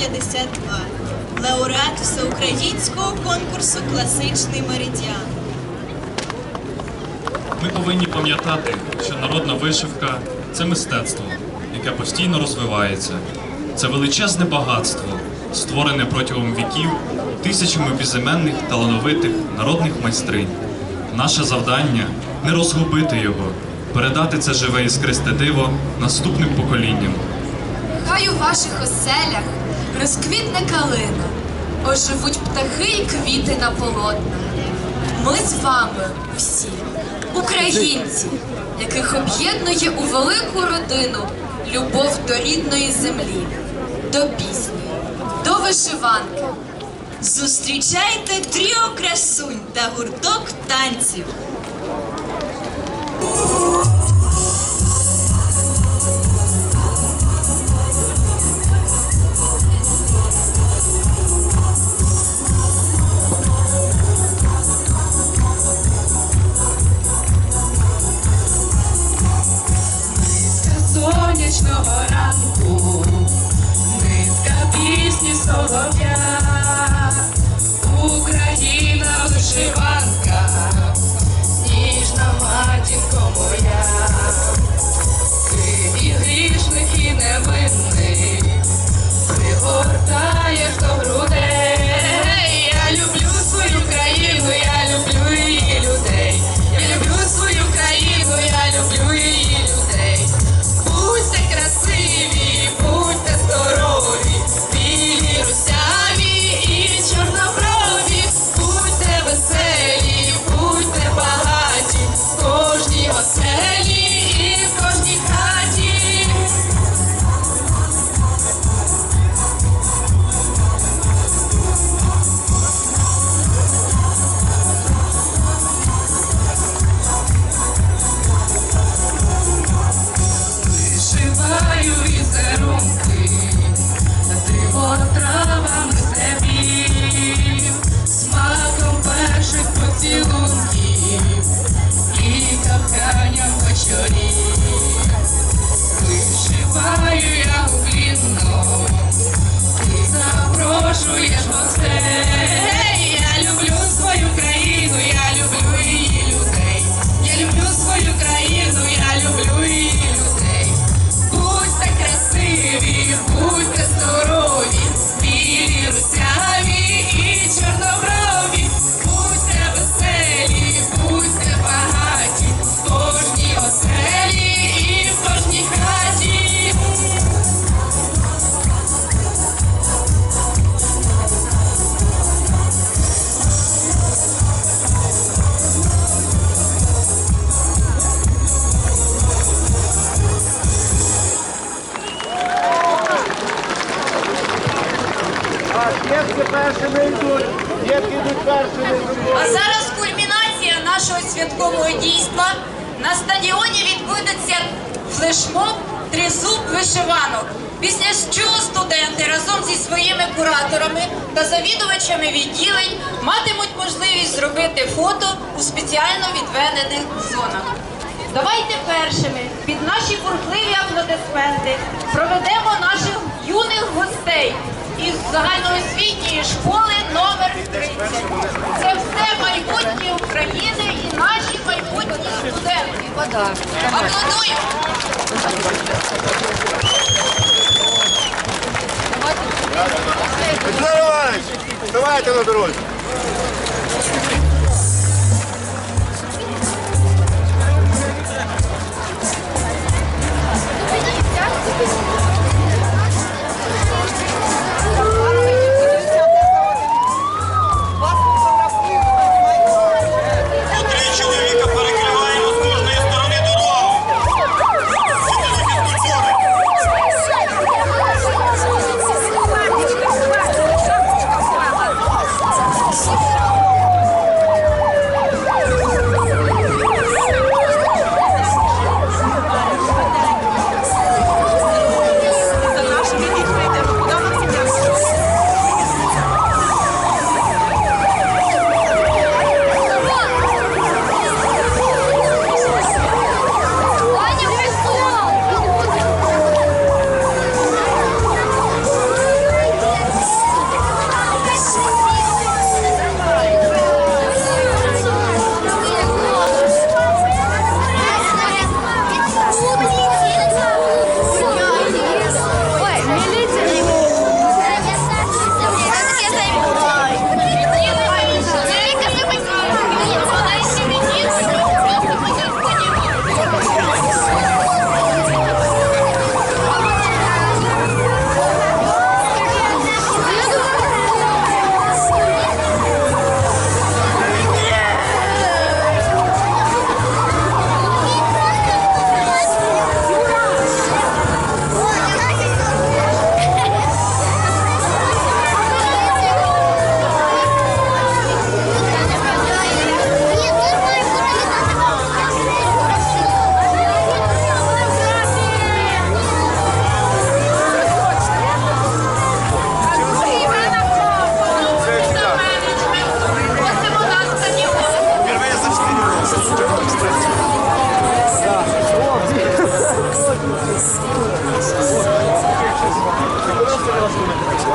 52, лауреат всеукраїнського конкурсу Класичний меридіан. Ми повинні пам'ятати, що народна вишивка це мистецтво, яке постійно розвивається. Це величезне багатство, створене протягом віків тисячами безіменних талановитих народних майстринь. Наше завдання не розгубити його, передати це живе іскристе диво наступним поколінням. Хай у ваших оселях розквітне калина, оживуть птахи і квіти на полотнах. Ми з вами всі, українці, яких об'єднує у велику родину любов до рідної землі, до пісні, до вишиванки. Зустрічайте тріо красунь та гурток танців. Сонячного ранку, нитка пісні солов'я, Україна вишиванка, запрошуєш гостей. Дітки першими йдуть, дітки йдуть першими. А зараз кульмінація нашого святкового дійства. На стадіоні відбудеться флешмоб Тризуб вишиванок. Після чого студенти разом зі своїми кураторами та завідувачами відділень матимуть можливість зробити фото у спеціально відведених зонах. Давайте першими під наші бурхливі аплодисменти проведемо наших юних гостей із загальноосвітньої школи номер 30. Це все майбутнє України і наші майбутні студенти. Аплодуємо! Давайте на дорозі.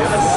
여자